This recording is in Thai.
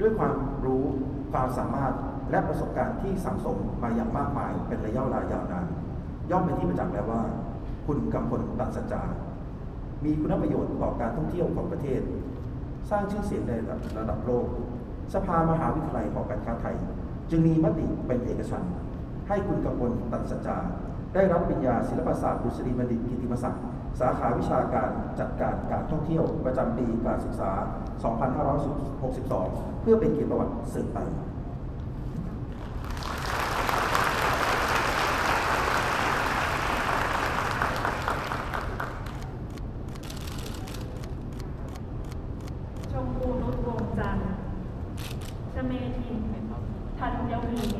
ด้วยความรู้ความสามารถและประสบการณ์ที่สั่งสมมาอย่างมากมายเป็นระยะเวลายาวนานย่อมเป็นที่ประจักษ์แล้วว่า คุณกำพลตันสัจจามีคุณประโยชน์ต่อการท่องเที่ยวของประเทศ สร้างชื่อเสียงในระดับโลก สภามหาวิทยาลัยหอการค้าไทย จึงมีมติเป็นเอกฉันท์ให้คุณกำพลตันสัจจา ได้รับปริญญาศิลปศาสตร์ดุษฎีบัณฑิตกิติมศักดิ์สาขาวิชาการจัดการการท่องเที่ยวประจำปีการศึกษา 2562 เพื่อเป็นเกียรติประวัติสืบไปชมพูนุชวงจันทร์ชเมทินธัญวี